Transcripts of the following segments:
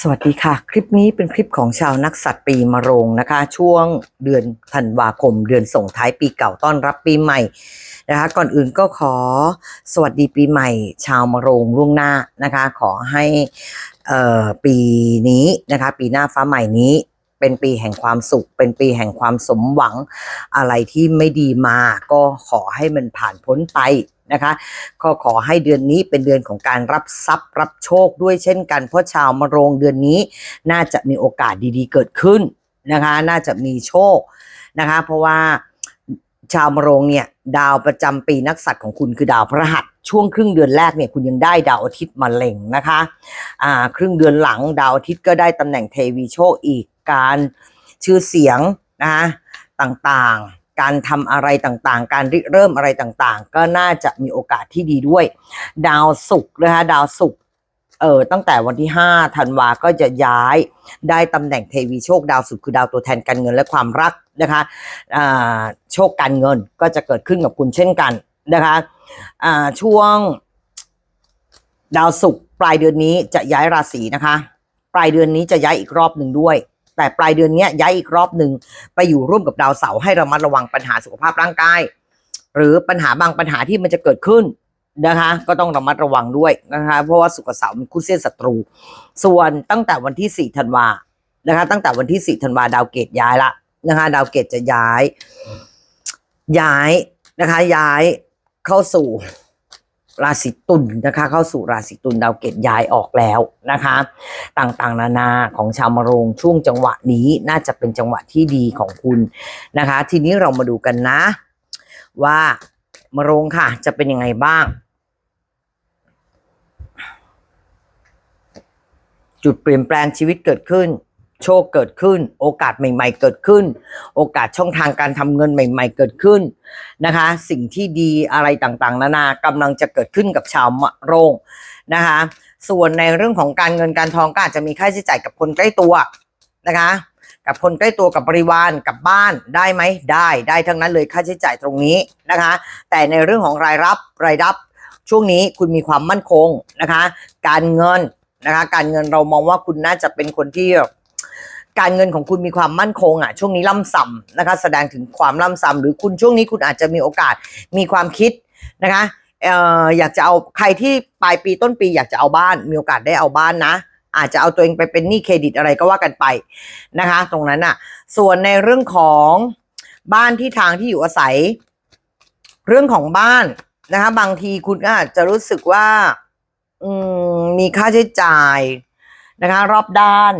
สวัสดีค่ะ คลิปนี้เป็นคลิปของชาวนักสัตว์ปีมะโรงนะคะ ช่วงเดือนธันวาคม เดือนส่งท้ายปีเก่าต้อนรับปีใหม่นะคะ ก่อนอื่นก็ขอสวัสดีปีใหม่ ชาวมะโรงล่วงหน้านะคะ ขอให้ปีนี้นะคะ ปีหน้าฟ้าใหม่นี้เป็นปีแห่งความสุข เป็นปีแห่งความสมหวัง อะไรที่ไม่ดีมาก็ขอให้มันผ่านพ้นไป นะคะก็ขอให้เดือนนี้เป็นเดือนของการรับทรัพย์รับโชคด้วยเช่นกัน เพราะชาวมะโรงเดือนนี้น่าจะมีโอกาสดีๆ เกิดขึ้นนะคะ น่าจะมีโชคนะคะ เพราะว่าชาวมะโรงเนี่ยดาวประจำปีนักสัตว์ของคุณคือดาวพระหัสช่วงครึ่งเดือนแรกเนี่ยคุณยังได้ดาวอาทิตย์มาเล็งนะคะอ่าครึ่งเดือนหลังดาวอาทิตย์ก็ได้ตำแหน่งเทวีโชคอีกการชื่อเสียงนะคะต่างๆ การทำอะไรต่างๆ การริเริ่มอะไรต่างๆ ก็น่าจะมีโอกาสที่ดีด้วย ดาวศุกร์นะคะดาวศุกร์เออตั้งแต่วันที่5ธันวาก็จะย้ายได้ตำแหน่งเทวีโชคดาวศุกร์คือดาวตัวแทนการเงินและความรักนะคะอ่าโชคการเงินก็จะเกิดขึ้นกับคุณเช่นกันนะคะอ่าช่วงดาวศุกร์ปลายเดือนนี้จะย้ายราศีนะคะ ปลายเดือนนี้จะย้ายอีกรอบหนึ่งด้วย แต่ปลายเดือนนี้ยย้ายอีกรอบหนึ่งไปอยู่ร่วมกับดาวเสาร์ให้ระมัดระวังปัญหาสุขภาพร่างกาย หรือปัญหาบางปัญหาที่มันจะเกิดขึ้นนะคะ ก็ต้องระมัดระวังด้วยนะคะ เพราะว่าสุขเสาร์มันคู่เส้นศัตรู ส่วนตั้งแต่วันที่ 4 ธันวานะคะ ตั้งแต่วันที่ 4 ธันวาดาวเกตย้ายละนะคะ ดาวเกตจะย้าย ย้ายนะคะ ย้ายเข้าสู่ ราศีตุลนะคะ เข้าสู่ราศีตุลดาวเกตย้ายออกแล้วนะคะ ต่างๆ นานาของชาวมะโรงช่วงจังหวะนี้น่าจะเป็นจังหวะที่ดีของคุณนะคะ ทีนี้เรามาดูกันนะ ว่ามะโรงค่ะ จะเป็นยังไงบ้าง จุดเปลี่ยนแปลงชีวิตเกิดขึ้น โชคเกิดขึ้น โอกาสใหม่ ๆ เกิดขึ้น โอกาสช่องทางการทำเงินใหม่ ๆ เกิดขึ้นนะคะ สิ่งที่ดีอะไรต่างๆนานากำลังจะเกิดขึ้นกับชาวมะโรงนะคะ ส่วนในเรื่องของการเงินการทองก็อาจจะมีค่าใช้จ่ายกับคนใกล้ตัวนะคะ กับคนใกล้ตัวกับบริวารกับบ้านได้ไหมได้ได้ทั้งนั้นเลยค่าใช้จ่ายตรงนี้นะคะ แต่ในเรื่องของรายรับรายรับช่วงนี้คุณมีความมั่นคงนะคะ การเงินนะคะ การเงินเรามองว่าคุณน่าจะเป็นคนที่ การเงินของคุณมีความมั่นคงอะช่วงนี้ล่ำซ้ำนะคะ แสดงถึงความล่ำซ้ำหรือคุณช่วงนี้คุณอาจจะมีโอกาสมีความคิดนะคะเอ่ออยากจะเอาใครที่ปลายปีต้นปีอยากจะเอาบ้านมีโอกาสได้เอาบ้านนะอาจจะเอาตัวเองไปเป็นหนี้เครดิตอะไรก็ว่ากันไปนะคะ ตรงนั้นอะ ส่วนในเรื่องของบ้านที่ทางที่อยู่อาศัย เรื่องของบ้านนะคะ บางทีคุณก็อาจจะรู้สึกว่า อืมมีค่าใช้จ่ายนะคะ รอบด้าน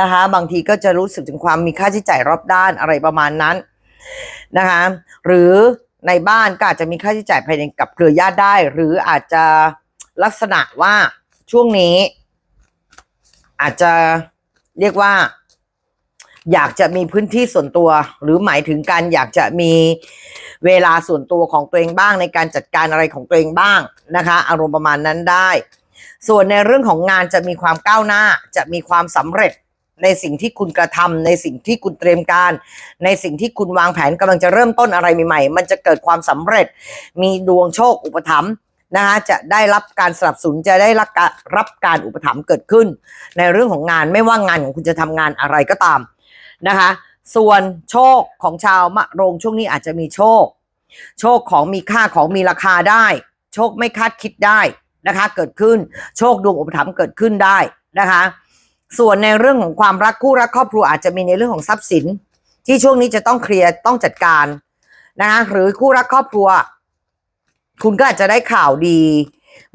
นะคะบางทีก็จะรู้สึกถึงความมีค่าใช้จ่ายรอบด้านอะไรประมาณนั้นนะคะหรือในบ้านก็อาจจะมีค่าใช้จ่ายภายในกับเครือญาติได้ หรืออาจจะลักษณะว่าช่วงนี้ อาจจะเรียกว่า อยากจะมีพื้นที่ส่วนตัว หรือหมายถึงการอยากจะมีเวลาส่วนตัวของตัวเองบ้างในการจัดการอะไรของตัวเองบ้างนะคะ อารมณ์ประมาณนั้นได้ ส่วนในเรื่องของงานจะมีความก้าวหน้า จะมีความสำเร็จ ในสิ่งที่คุณกระทำในสิ่งที่คุณเตรียมการ ในสิ่งที่คุณวางแผนกำลังจะเริ่มต้นอะไรใหม่ๆมันจะเกิดความสำเร็จ มีดวงโชคอุปถัมภ์นะคะจะได้รับการสนับสนุนจะได้รับการรับการอุปถัมภ์เกิดขึ้น ในเรื่องของงานไม่ว่างานของคุณจะทำงานอะไรก็ตามนะคะ ส่วนโชคของชาวมะโรงช่วงนี้อาจจะมีโชค โชคของมีค่าของมีราคาได้ โชคไม่คาดคิดได้นะคะ เกิดขึ้นโชคดวงอุปถัมภ์เกิดขึ้นได้นะคะ ส่วนในเรื่องของความรักคู่รักครอบครัวอาจจะมีในเรื่องของทรัพย์สิน ที่ช่วงนี้จะต้องเคลียร์ต้องจัดการนะคะหรือคู่รักครอบครัว คุณก็อาจจะได้ข่าวดี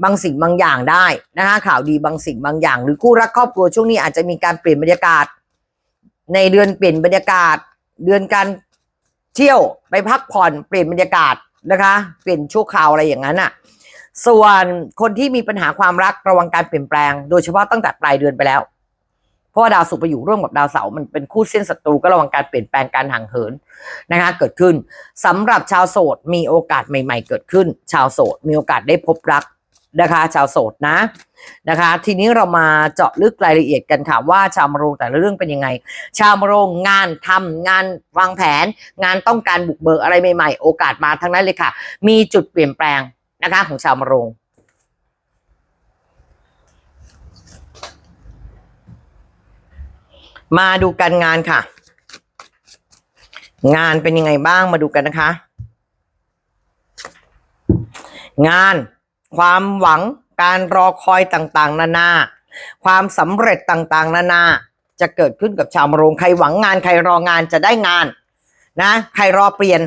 บางสิ่งบางอย่างได้นะคะข่าวดีบางสิ่งบางอย่าง หรือคู่รักครอบครัวช่วงนี้อาจจะมีการเปลี่ยนบรรยากาศ ในเดือนเปลี่ยนบรรยากาศ เดือนการเที่ยวไปพักผ่อนเปลี่ยนบรรยากาศนะคะเปลี่ยนชั่วคราวอะไรอย่างนั้นอะส่วนคนที่มีปัญหาความรักระวังการเปลี่ยนแปลง โดยเฉพาะตั้งแต่ปลายเดือนไปแล้ว เพราะว่าดาวศุกร์ไปอยู่ร่วมกับดาวเสาร์มันเป็นคู่เส้นศัตรูก็ระวังการเปลี่ยนแปลงการห่างเหินนะคะเกิดขึ้นสำหรับชาวโสดมีโอกาสใหม่ ๆ เกิดขึ้น ชาวโสดมีโอกาสได้พบรักนะคะ ชาวโสดนะนะคะ ทีนี้เรามาเจาะลึกรายละเอียดกันค่ะว่าชาวมโรงแต่ละเรื่องเป็นยังไง ชาวมโรงงานทำงานวางแผน งานต้องการบุกเบิกอะไรใหม่ ๆ โอกาสมาทั้งนั้นเลยค่ะ มีจุดเปลี่ยนแปลงนะคะของชาวมโรง มาดูการงานค่ะ งานเป็นยังไงบ้างมาดูกันนะคะ งาน ความหวังการรอคอยต่างๆ นานา ความสำเร็จต่างๆ นานา จะเกิดขึ้นกับชาวมรงใครหวังงานใครรองานจะได้งาน นะ ใครรอเปลี่ยน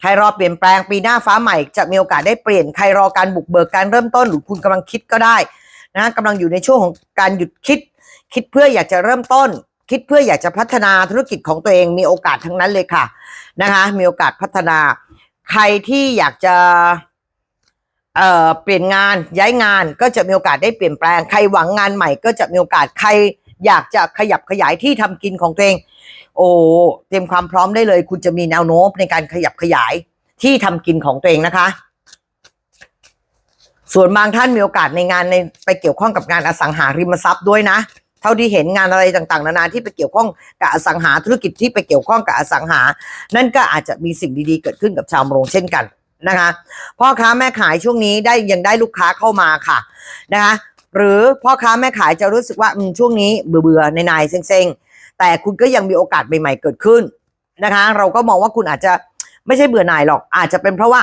ใครรอเปลี่ยนแปลงปีหน้าฟ้าใหม่ จะมีโอกาสได้เปลี่ยนใครรอการบุกเบิกการเริ่มต้นหรือคุณกำลังคิดก็ได้ นะกำลังอยู่ในช่วงของการหยุดคิด คิดเพื่ออยากจะเริ่มต้น คิดเพื่ออยากจะพัฒนาธุรกิจของตัวเองมีโอกาสทั้งนั้นเลยค่ะนะคะ มีโอกาสพัฒนา ใครที่อยากจะเอ่อเปลี่ยนงานย้ายงานก็จะมีโอกาสได้เปลี่ยนแปลง ใครหวังงานใหม่ก็จะมีโอกาสใครอยากจะขยับขยายที่ทำกินของตัวเอง โอ้เตรียมความพร้อมได้เลย คุณจะมีแนวโน้มในการขยับขยายที่ทำกินของตัวเองนะคะ ส่วนบางท่านมีโอกาสในงานในไปเกี่ยวข้องกับงานอสังหาริมทรัพย์ด้วยนะ เท่าที่เห็นงานอะไรต่างๆ นานาที่ไปเกี่ยวข้องกับอสังหาธุรกิจที่ไปเกี่ยวข้องกับอสังหา นั่นก็อาจจะมีสิ่งดีๆเกิดขึ้นกับชาวมรงเช่นกันนะคะพ่อค้าแม่ขายช่วงนี้ได้ยังได้ลูกค้าเข้ามาค่ะนะคะหรือพ่อค้าแม่ขายจะรู้สึกว่าช่วงนี้เบื่อๆในนายๆเซ็งๆ แต่คุณก็ยังมีโอกาสใหม่ๆเกิดขึ้นนะคะ เราก็มองว่าคุณอาจจะไม่ใช่เบื่อหน่ายหรอก อาจจะเป็นเพราะว่า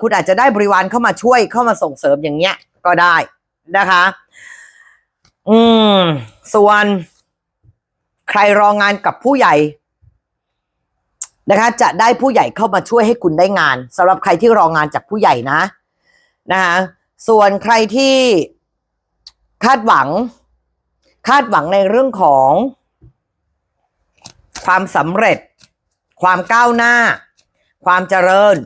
คุณอาจจะได้บริวารเข้ามาช่วยเข้ามาส่งเสริมอย่างเงี้ยก็ได้นะคะ อืม ส่วน ใครรองานกับผู้ใหญ่ นะคะ จะได้ผู้ใหญ่เข้ามาช่วยให้คุณได้งานสำหรับใครที่รองานจากผู้ใหญ่นะนะคะส่วนใครที่คาดหวัง คาดหวังในเรื่องของ ความสำเร็จ ความก้าวหน้า ความเจริญ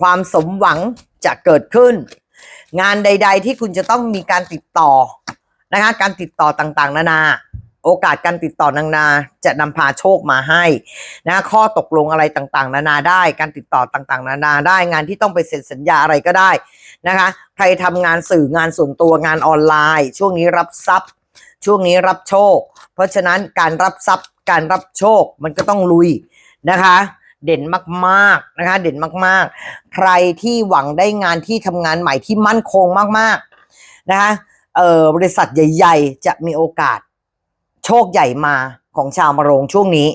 ความสมหวังจะเกิดขึ้น งานใด ๆ ที่คุณจะต้องมีการติดต่อ นะคะการติดต่อต่างๆ นานา โอกาสการติดต่อนานา จะนำพาโชคมาให้นะข้อตกลงอะไรต่างๆ นานาได้ การติดต่อต่างๆ นานาได้งานที่ต้องไปเซ็นสัญญาอะไรก็ได้นะคะใครทำงานสื่องานส่วนตัวงานออนไลน์ ช่วงนี้รับทรัพย์ ช่วงนี้รับโชค เพราะฉะนั้นการรับทรัพย์การรับโชคมันก็ต้องลุยนะคะเด่นมากๆนะคะเด่นมากๆ ใครที่หวังได้งานที่ทำงานใหม่ที่มั่นคงมากๆนะคะ เอ่อบริษัทใหญ่ ๆ จะมีโอกาสโชคใหญ่มาของชาวมะโรงช่วงนี้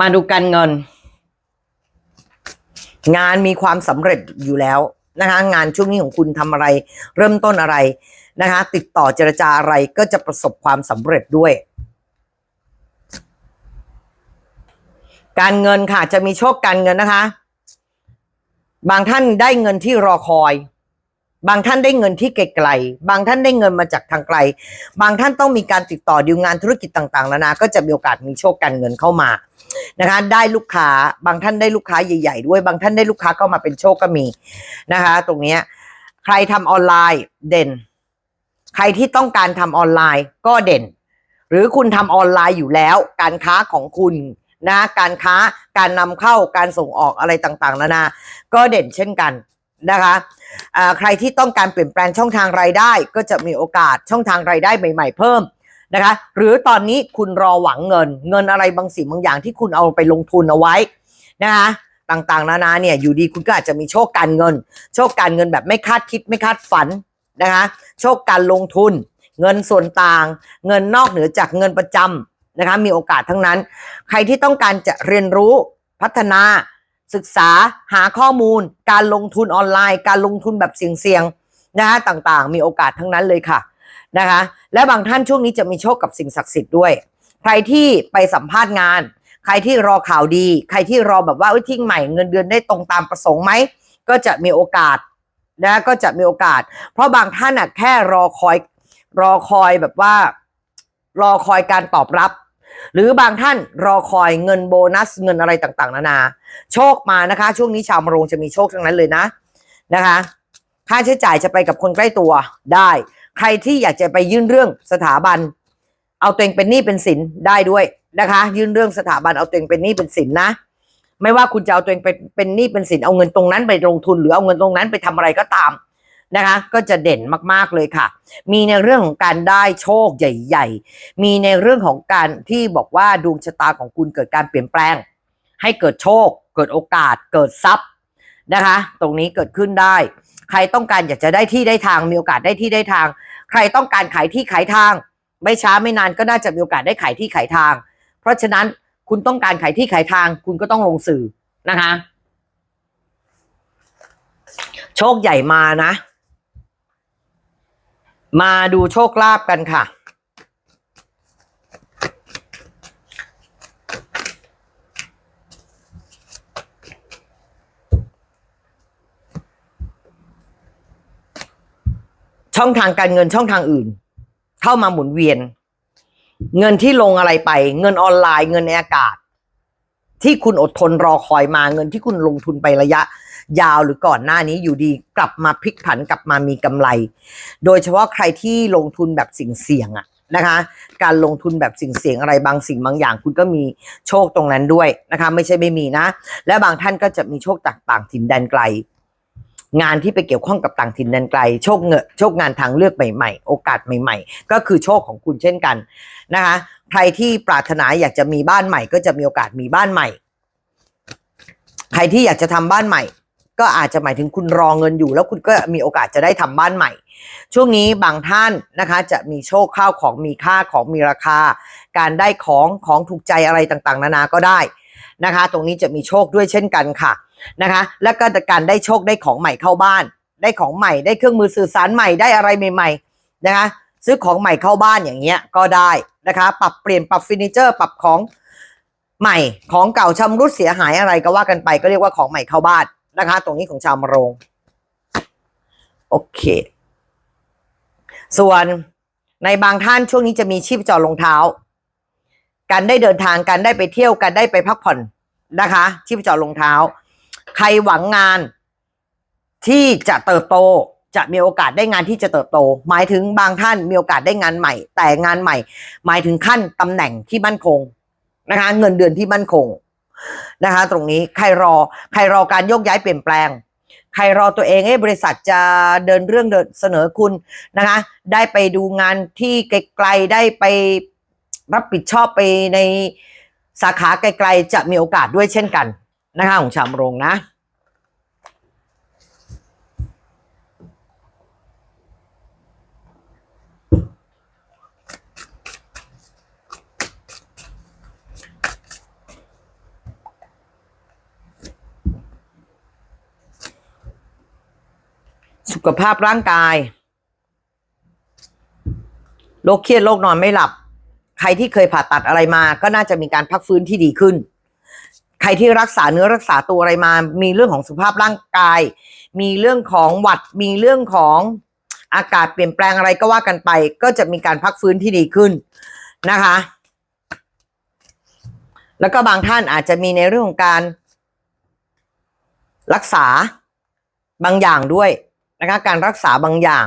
มาดูการเงิน งานมีความสำเร็จอยู่แล้วนะคะ งานช่วงนี้ของคุณทำอะไร เริ่มต้นอะไรนะคะ ติดต่อเจรจาอะไรก็จะประสบความสำเร็จด้วย การเงินค่ะจะมีโชคการเงินนะคะ บางท่านได้เงินที่รอคอย บางท่านได้เงินที่ไกลๆ บางท่านได้เงินมาจากทางไกล บางท่านต้องมีการติดต่อดีลงานธุรกิจต่างๆนานา ก็จะมีโอกาสมีโชคการเงินเข้ามานะคะ ได้ลูกค้า บางท่านได้ลูกค้าใหญ่ๆ ด้วย บางท่านได้ลูกค้าเข้ามาเป็นโชคก็มีนะคะ ตรงนี้ใครทำออนไลน์เด่น ใครที่ต้องการทำออนไลน์ก็เด่น หรือคุณทำออนไลน์อยู่แล้ว การค้าของคุณ นะการค้าการนำเข้าการส่งออกอะไรต่างๆนานา ก็เด่นเช่นกันนะคะใครที่ต้องการเปลี่ยนแปลงช่องทางรายได้ ก็จะมีโอกาสช่องทางรายได้ใหม่ ๆ เพิ่มนะคะหรือตอนนี้คุณรอหวังเงิน เงินอะไรบางสิ่งบางอย่างที่คุณเอาไปลงทุนเอาไว้นะคะต่างๆ นานาเนี่ยอยู่ดีคุณก็อาจจะมีโชคการเงิน โชคการเงินแบบไม่คาดคิดไม่คาดฝันนะคะโชคการลงทุน เงินส่วนต่าง เงินนอกเหนือจากเงินประจำ นะคะมีโอกาสทั้งนั้น ใครที่ต้องการจะเรียนรู้พัฒนา ศึกษาหาข้อมูล การลงทุนออนไลน์ การลงทุนแบบเสี่ยงๆนะคะต่างๆ มีโอกาสทั้งนั้นเลยค่ะนะคะและบางท่านช่วงนี้จะมีโชคกับสิ่งศักดิ์สิทธิ์ด้วย ใครที่ไปสัมภาษณ์งาน ใครที่รอข่าวดี ใครที่รอแบบว่าทิ้งใหม่เงินเดือนได้ตรงตามประสงค์ไหมก็จะมีโอกาสนะก็จะมีโอกาส เพราะบางท่านอะแค่รอคอยรอคอยแบบว่า รอคอยการตอบรับ หรือบางท่านรอคอยเงินโบนัสเงินอะไรต่างๆ นานา โชคมานะคะ ช่วงนี้ชาวมรงจะมีโชคทั้งนั้นเลยนะนะคะ ค่าใช้จ่ายจะไปกับคนใกล้ตัวได้ ใครที่อยากจะไปยื่นเรื่องสถาบัน เอาตัวเองเป็นหนี้เป็นสินได้ด้วยนะคะ ยื่นเรื่องสถาบันเอาตัวเองเป็นหนี้เป็นสินนะไม่ว่าคุณจะเอาตัวเองเป็นเป็นหนี้เป็นสินเอาเงินตรงนั้นไปลงทุนหรือเอาเงินตรงนั้นไปทำอะไรก็ตาม นะคะ ก็จะเด่นมากๆเลยค่ะ มีในเรื่องของการได้โชคใหญ่ ๆ มีในเรื่องของการที่บอกว่าดวงชะตาของคุณเกิดการเปลี่ยนแปลง ให้เกิดโชค เกิดโอกาส เกิดทรัพย์นะคะ ตรงนี้เกิดขึ้นได้ ใครต้องการอยากจะได้ที่ได้ทาง มีโอกาสได้ที่ได้ทาง ใครต้องการขายที่ขายทาง ไม่ช้าไม่นานก็น่าจะมีโอกาสได้ขายที่ขายทาง เพราะฉะนั้นคุณต้องการขายที่ขายทาง คุณก็ต้องลงสื่อนะคะ โชคใหญ่มานะ มาดูโชคลาภกันค่ะ ช่องทางการเงินช่องทางอื่น เข้ามาหมุนเวียน เงินที่ลงอะไรไป เงินออนไลน์เงินในอากาศ ที่คุณอดทนรอคอยมาเงินที่คุณลงทุนไประยะ ยาวหรือก่อนหน้านี้อยู่ดีกลับมาพลิกผันกลับมามีกำไร โดยเฉพาะใครที่ลงทุนแบบสิ่งเสี่ยงอะนะคะ การลงทุนแบบสิ่งเสี่ยงอะไรบางสิ่งบางอย่าง คุณก็มีโชคตรงนั้นด้วยนะคะ ไม่ใช่ไม่มีนะ และบางท่านก็จะมีโชคจากต่างถิ่นแดนไกล งานที่ไปเกี่ยวข้องกับต่างถิ่นแดนไกล โชคเงนโชคงานทางเลือกใหม่ๆ โอกาสใหม่ๆ ก็คือโชคของคุณเช่นกันนะคะ ใครที่ปรารถนาอยากจะมีบ้านใหม่ ก็จะมีโอกาสมีบ้านใหม่ ใครที่อยากจะทำบ้านใหม่ ก็อาจจะหมายถึงคุณรอเงินอยู่ แล้วคุณก็มีโอกาสจะได้ทำบ้านใหม่ ช่วงนี้บางท่านนะคะ จะมีโชคข้าวของมีค่าของมีราคา การได้ของของถูกใจอะไรต่างๆ นานาก็ได้นะคะ ตรงนี้จะมีโชคด้วยเช่นกันค่ะนะคะ แล้วก็การได้โชคได้ของใหม่เข้าบ้าน ได้ของใหม่ได้เครื่องมือสื่อสารใหม่ได้อะไรใหม่ ๆ นะคะ ซื้อของใหม่เข้าบ้านอย่างเงี้ยก็ได้นะคะ ปรับเปลี่ยนปรับเฟอร์นิเจอร์ ปรับของใหม่ของเก่าชำรุดเสียหายอะไรก็ว่ากันไปก็เรียกว่าของใหม่เข้าบ้าน นะคะ ตรงนี้ของชาวมะโรง โอเค ส่วนในบางท่านช่วงนี้จะมีชีพจรรองเท้า การได้เดินทางการได้ไปเที่ยวการได้ไปพักผ่อนนะคะ ชีพจรรองเท้า ใครหวังงานที่จะเติบโตจะมีโอกาสได้งานที่จะเติบโต หมายถึงบางท่านมีโอกาสได้งานใหม่ แต่งานใหม่ หมายถึงขั้นตำแหน่งที่มั่นคงนะคะ เงินเดือนที่มั่นคง นะคะ ตรงนี้ใครรอ ใครรอการโยกย้ายเปลี่ยนแปลง ใครรอตัวเองเอ้บริษัทจะเดินเรื่องเดินเสนอคุณนะคะ ได้ไปดูงานที่ไกลๆได้ไปรับผิดชอบไปในสาขาไกลๆจะมีโอกาสด้วยเช่นกันนะคะของชามโรงนะ สุขภาพร่างกาย โรคเครียดโรคนอนไม่หลับ ใครที่เคยผ่าตัดอะไรมา ก็น่าจะมีการพักฟื้นที่ดีขึ้น ใครที่รักษาเนื้อรักษาตัวอะไรมา มีเรื่องของสุขภาพร่างกาย มีเรื่องของหวัด มีเรื่องของอากาศเปลี่ยนแปลงอะไรก็ว่ากันไป ก็จะมีการพักฟื้นที่ดีขึ้นนะคะ แล้วก็บางท่านอาจจะมีในเรื่องของการรักษาบางอย่างด้วย นะคะ การรักษาบางอย่าง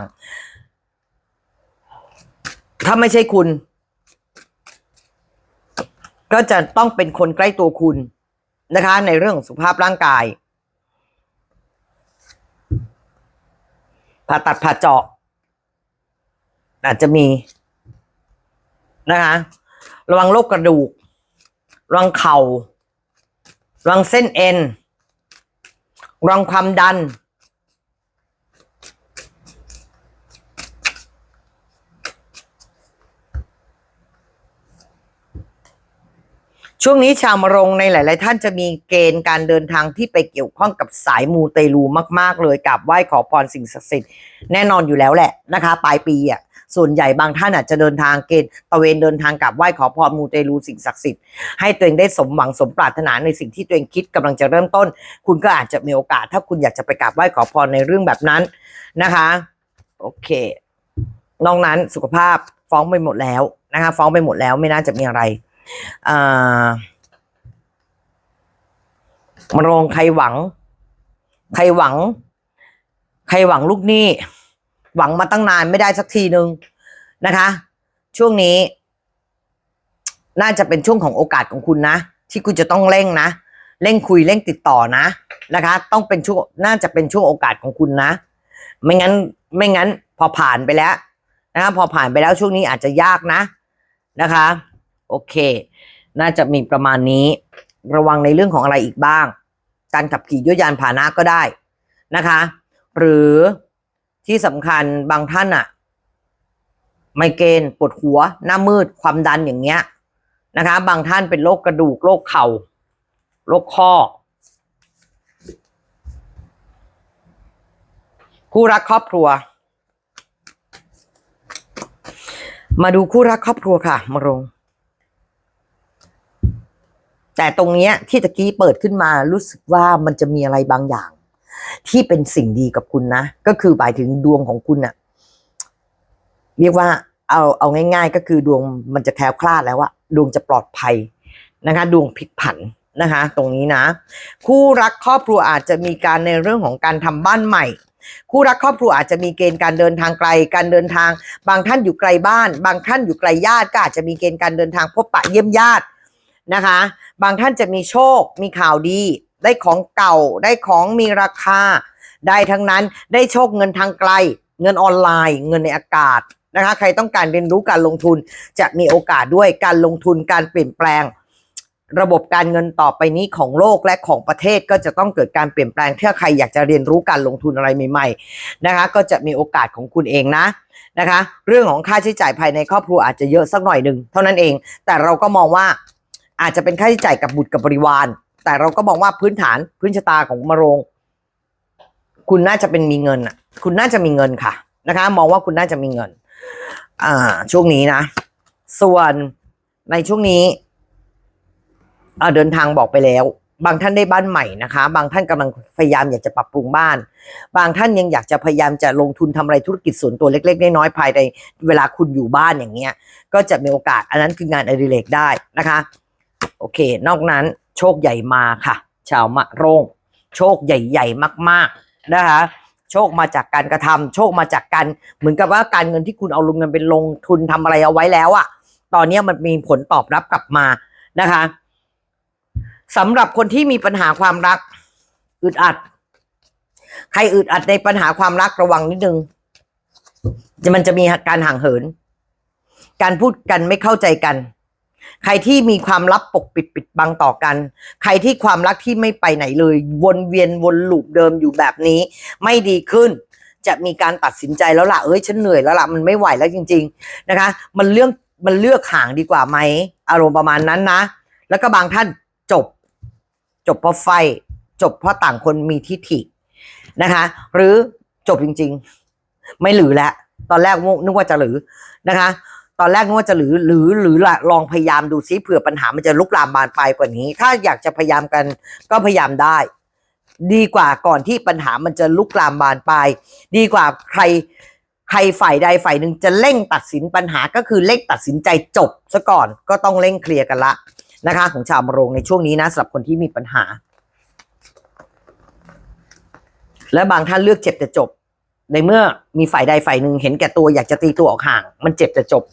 ถ้าไม่ใช่คุณ ก็จะต้องเป็นคนใกล้ตัวคุณนะคะ ในเรื่องของสุขภาพร่างกาย ผ่าตัดผ่าเจาะ อาจจะมีนะคะ ระวังโรคกระดูก ระวังเข่าระวังเส้นเอ็นระวังความดัน ช่วงนี้ชาวมรงในหลาย ๆ ท่านจะมีเกณฑ์การเดินทางที่ไปเกี่ยวข้องกับสายมูเตลูมาก ๆ เลยกับไหว้ขอพรสิ่งศักดิ์สิทธิ์แน่นอนอยู่แล้วแหละนะคะ ปลายปีอะส่วนใหญ่บางท่านอาจจะเดินทางเกณฑ์ตะเวนเดินทางกับไหว้ขอพรมูเตลูสิ่งศักดิ์สิทธิ์ให้ตัวเองได้สมหวังสมปรารถนาในสิ่งที่ตัวเองคิดกำลังจะเริ่มต้น คุณก็อาจจะมีโอกาส ถ้าคุณอยากจะไปกราบไหว้ขอพรในเรื่องแบบนั้นนะคะ โอเคนอกนั้นสุขภาพฟ้องไปหมดแล้วนะคะ ฟ้องไปหมดแล้วไม่น่าจะมีอะไร อ่ามโรงใครหวัง ใครหวัง ใครหวังลูกหนี้ หวังมาตั้งนานไม่ได้สักทีนึงนะคะ ช่วงนี้ น่าจะเป็นช่วงของโอกาสของคุณนะ ที่คุณจะต้องเร่งนะเร่งคุยเร่งติดต่อนะนะคะ ต้องเป็นช่วงน่าจะเป็นช่วงโอกาสของคุณนะ ไม่งั้น ไม่งั้น พอผ่านไปแล้วนะคะพอผ่านไปแล้วช่วงนี้อาจจะยากนะนะคะ โอเค น่าจะมีประมาณนี้ ระวังในเรื่องของอะไรอีกบ้าง การขับขี่ด้วยยานพาหนะก็ได้นะคะ หรือที่สำคัญบางท่านอะไมเกรนปวดหัว หน้ามืดความดันอย่างเงี้ยนะคะ บางท่านเป็นโรคกระดูกโรคเข่าโรคข้อ คู่รักครอบครัว มาดูคู่รักครอบครัวค่ะมรง แต่ตรงเนี้ยที่ตะกี้เปิดขึ้นมารู้สึกว่ามันจะมีอะไรบางอย่าง ที่เป็นสิ่งดีกับคุณนะ ก็คือหมายถึงดวงของคุณน่ะเรียกว่าเอาเอาง่าย ๆ ก็คือดวงมันจะแคล้วคลาดแล้วอะดวงจะปลอดภัยนะคะ ดวงพลิกผันนะคะ ตรงนี้นะ คู่รักครอบครัวอาจจะมีการในเรื่องของการทำบ้านใหม่ คู่รักครอบครัวอาจจะมีเกณฑ์การเดินทางไกล การเดินทาง บางท่านอยู่ไกลบ้าน บางท่านอยู่ไกลญาติก็อาจจะมีเกณฑ์การเดินทางพบปะเยี่ยมญาติ นะคะ บางท่านจะมีโชค มีข่าวดี ได้ของเก่า ได้ของมีราคา ได้ทั้งนั้น ได้โชคเงินทางไกล เงินออนไลน์ เงินในอากาศนะคะ ใครต้องการเรียนรู้การลงทุน จะมีโอกาสด้วยการลงทุน การเปลี่ยนแปลง ระบบการเงินต่อไปนี้ของโลกและของประเทศก็จะต้องเกิดการเปลี่ยนแปลง ถ้าใครอยากจะเรียนรู้การลงทุนอะไรใหม่ๆนะคะ ก็จะมีโอกาสของคุณเองนะนะคะ เรื่องของค่าใช้จ่ายภายในครอบครัวอาจจะเยอะสักหน่อยหนึ่งเท่านั้นเอง แต่เราก็มองว่า อาจจะเป็นค่าใช้จ่ายกับบุตรกับบริวาร แต่เราก็มองว่าพื้นฐานพื้นชะตาของมะโรง คุณน่าจะเป็นมีเงินอะ คุณน่าจะมีเงินค่ะนะคะ มองว่าคุณน่าจะมีเงิน อ่า ช่วงนี้นะ ส่วนในช่วงนี้อ่าเดินทางบอกไปแล้ว บางท่านได้บ้านใหม่นะคะ บางท่านกำลังพยายามอยากจะปรับปรุงบ้าน บางท่านยังอยากจะพยายามจะลงทุนทำอะไรธุรกิจส่วนตัวเล็ก ๆ น้อยๆภายในเวลาคุณอยู่บ้านอย่างเงี้ย ก็จะมีโอกาสอันนั้นคืองานอดิเรกได้นะคะ โอเค นอกนั้นโชคใหญ่มาค่ะ ชาวมะโรงโชคใหญ่ๆมาก ๆนะคะโชคมาจากการกระทำโชคมาจากการเหมือนกับว่าการเงินที่คุณเอาลงเงินเป็นลงทุนทำอะไรเอาไว้แล้วอะตอนนี้มันมีผลตอบรับกลับมานะคะสำหรับคนที่มีปัญหาความรัก อึดอัด ใครอึดอัดในปัญหาความรักระวังนิดนึงจะมันจะมีการห่างเหิน การพูดกันไม่เข้าใจกัน ใครที่มีความลับปกปิดปิดบังต่อกัน ใครที่ความรักที่ไม่ไปไหนเลย วนเวียนวนลูปเดิมอยู่แบบนี้ ไม่ดีขึ้น จะมีการตัดสินใจแล้วล่ะเอ้ยฉันเหนื่อยแล้วล่ะมันไม่ไหวแล้วจริง ๆนะคะ มันเลือกมันเลือกห่างดีกว่าไหมอารมณ์ประมาณนั้นนะ แล้วก็บางท่านจบ จบเพราะไฟ จบเพราะต่างคนมีทิฐินะคะ หรือจบจริง ๆ ไม่หรือแล้วตอนแรกนึกว่าจะหรือนะคะ ตอนแรกนึกว่าจะหรือหรือหรือละลองพยายามดูซิเผื่อปัญหามันจะลุกลามบานปลายกว่านี้ ถ้าอยากจะพยายามกันก็พยายามได้ ดีกว่าก่อนที่ปัญหามันจะลุกลามบานปลายดีกว่าใครใครฝ่ายใดฝ่ายหนึ่งจะเร่งตัดสินปัญหาก็คือเร่งตัดสินใจจบซะก่อนก็ต้องเร่งเคลียร์กันละนะคะ ของชาวมโรงในช่วงนี้นะสำหรับคนที่มีปัญหา และบางท่านเลือกเจ็บแต่จบ ในเมื่อมีฝ่ายใดฝ่ายหนึ่งเห็นแก่ตัวอยากจะตีตัวออกห่าง มันเจ็บแต่จบ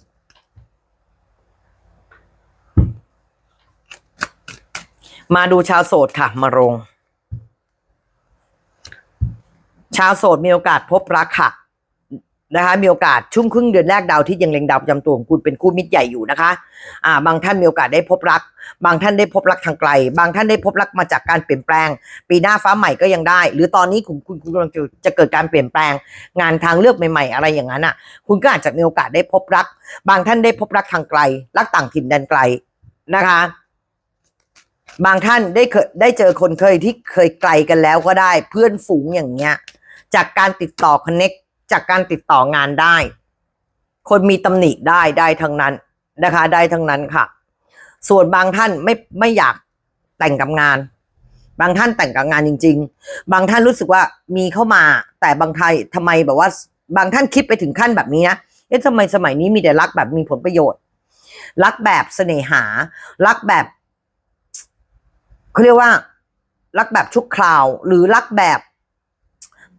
มาดูชาวโสดค่ะ มารงชาวโสดมีโอกาสพบรักค่ะนะคะมีโอกาสช่วงครึ่งเดือนแรกดาวที่ยังเล็งดาวประจำตัวของคุณเป็นคู่มิตรใหญ่อยู่นะคะอ่าบางท่านมีโอกาสได้พบรัก บางท่านได้พบรักทางไกล บางท่านได้พบรักมาจากการเปลี่ยนแปลง ปีหน้าฟ้าใหม่ก็ยังได้ หรือตอนนี้คุณคุณคุณกำลังจะเกิดการเปลี่ยนแปลง งานทางเลือกใหม่ ๆ อะไรอย่างนั้นอะ คุณก็อาจจะมีโอกาสได้พบรัก บางท่านได้พบรักทางไกล รักต่างถิ่นแดนไกลนะคะ บางท่านได้เคยได้เจอคนเคยที่เคยไกลกันแล้วก็ได้ เพื่อนฝูงอย่างเงี้ย จากการติดต่อคอนเน็กจากการติดต่องานได้ คนมีตำหนิได้ได้ทั้งนั้นนะคะ ได้ทั้งนั้นค่ะ ส่วนบางท่านไม่ไม่อยากแต่งกับงาน บางท่านแต่งกับงานจริง ๆ บางท่านรู้สึกว่ามีเข้ามา แต่บางไทยทำไมแบบว่า บางท่านคิดไปถึงขั้นแบบนี้นะเอ๊ะทำไมสมัยนี้มีแต่รักแบบมีผลประโยชน์ รักแบบเสน่หา รักแบบ เขาเรียกว่า รักแบบชุกคราว หรือรักแบบ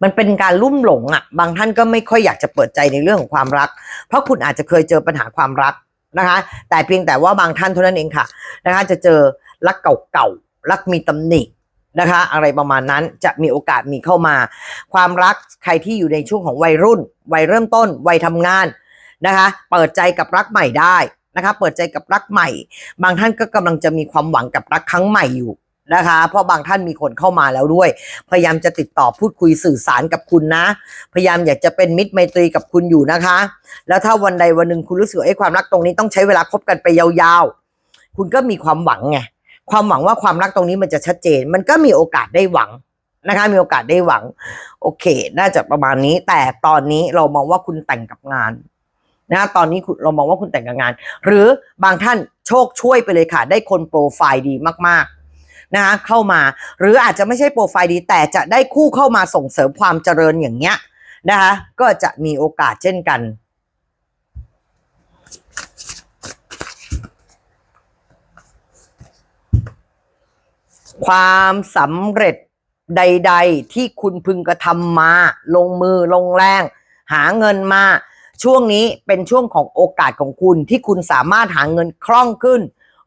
มันเป็นการลุ่มหลงอะ่ะ บางท่านก็ไม่ค่อยอยากจะเปิดใจในเรื่องของความรัก เพราะคุณอาจจะเคยเจอปัญหาความรักนะคะ แต่เพียงแต่ว่าบางท่านเท่านั้นเองค่ะนะคะ จะเจอรักเก่าๆรักมีตำหนินะคะ อะไรประมาณนั้นจะมีโอกาสมีเข้ามา ความรักใครที่อยู่ในช่วงของวัยรุ่น วัยเริ่มต้น วัยทำงานนะคะ เปิดใจกับรักใหม่ได้นะคะ เปิดใจกับรักใหม่ บางท่านก็กำลังจะมีความหวังกับรักครั้งใหม่อยู่ นะคะ เพราะบางท่านมีคนเข้ามาแล้วด้วย พยายามจะติดต่อพูดคุยสื่อสารกับคุณนะ พยายามอยากจะเป็นมิตรไมตรีกับคุณอยู่นะคะ แล้วถ้าวันใดวันหนึ่งคุณรู้สึกไอ้ความรักตรงนี้ต้องใช้เวลาคบกันไปยาวๆ คุณก็มีความหวังไง ความหวังว่าความรักตรงนี้มันจะชัดเจน มันก็มีโอกาสได้หวังนะคะ มีโอกาสได้หวัง โอเค น่าจะประมาณนี้ แต่ตอนนี้เรามองว่าคุณแต่งกับงานนะตอนนี้เรามองว่าคุณแต่งกับงาน หรือบางท่านโชคช่วยไปเลยค่ะ ได้คนโปรไฟล์ดีมากๆ นะคะเข้ามา หรืออาจจะไม่ใช่โปรไฟล์ดีแต่จะได้คู่เข้ามาส่งเสริมความเจริญอย่างเงี้ยนะคะก็จะมีโอกาสเช่นกันความสำเร็จใด ๆ ที่คุณพึงกระทำมา ลงมือลงแรง หาเงินมา ช่วงนี้เป็นช่วงของโอกาสของคุณที่คุณสามารถหาเงินคล่องขึ้น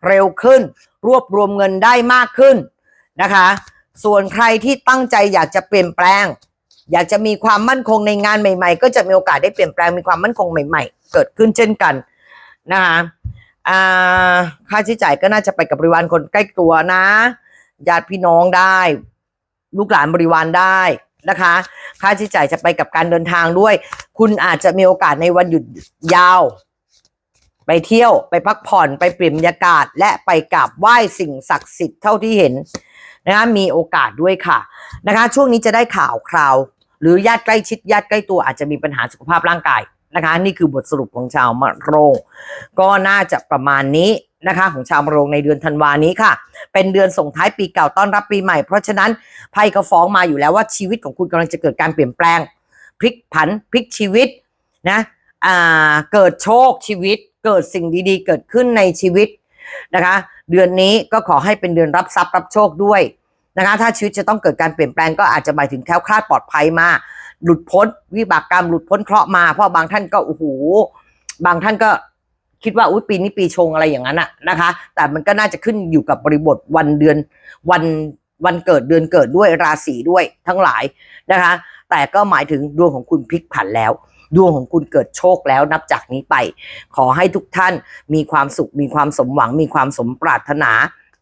เร็วขึ้น รวบรวมเงินได้มากขึ้นนะคะ ส่วนใครที่ตั้งใจอยากจะเปลี่ยนแปลง อยากจะมีความมั่นคงในงานใหม่ๆ ก็จะมีโอกาสได้เปลี่ยนแปลงมีความมั่นคงใหม่ ๆ เกิดขึ้นเช่นกันนะคะค่าใช้จ่ายก็น่าจะไปกับบริวารคนใกล้ตัวนะญาติพี่น้องได้ ลูกหลานบริวารได้นะคะ ค่าใช้จ่ายจะไปกับการเดินทางด้วย คุณอาจจะมีโอกาสในวันหยุดยาว ไปเที่ยวไปพักผ่อนไปเปลี่ยนบรรยากาศ และไปกราบไหว้สิ่งศักดิ์สิทธิ์เท่าที่เห็นนะคะมีโอกาสด้วยค่ะนะคะ ช่วงนี้จะได้ข่าวคราว หรือญาติใกล้ชิดญาติใกล้ตัวอาจจะมีปัญหาสุขภาพร่างกายนะคะ นี่คือบทสรุปของชาวมะโรง ก็น่าจะประมาณนี้นะคะ ของชาวมะโรงในเดือนธันวานี้ค่ะ เป็นเดือนส่งท้ายปีเก่าต้อนรับปีใหม่ เพราะฉะนั้นไพ่ก็ฟ้องมาอยู่แล้วว่าชีวิตของคุณกำลังจะเกิดการเปลี่ยนแปลงพลิกผันพลิกชีวิตนะอ่าเกิดโชคชีวิต เกิดสิ่งดีๆ เกิดขึ้นในชีวิตนะคะ เดือนนี้ก็ขอให้เป็นเดือนรับทรัพย์รับโชคด้วยนะคะ ถ้าชีวิตจะต้องเกิดการเปลี่ยนแปลงก็อาจจะหมายถึงแคล้วคลาดปลอดภัยมา หลุดพ้นวิบากกรรมหลุดพ้นเคราะห์มา เพราะบางท่านก็โอ้โหบางท่านก็คิดว่าอุ้ยปีนี้ปีชงอะไรอย่างนั้นอะนะคะ แต่มันก็น่าจะขึ้นอยู่กับบริบทวันเดือนวันวันเกิดเดือนเกิดด้วยราศีด้วยทั้งหลายนะคะ แต่ก็หมายถึงดวงของคุณพลิกผันแล้ว ดวงของคุณเกิดโชคแล้วนับจากนี้ไป ขอให้ทุกท่านมีความสุข มีความสมหวัง มีความสมปรารถนา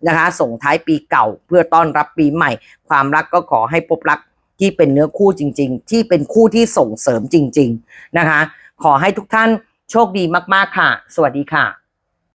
นะคะ ส่งท้ายปีเก่าเพื่อต้อนรับปีใหม่ ความรักก็ขอให้พบรักที่เป็นเนื้อคู่จริง ๆ ที่เป็นคู่ที่ส่งเสริมจริง ๆ นะคะ ขอให้ทุกท่านโชคดีมาก ๆ ค่ะ สวัสดีค่ะ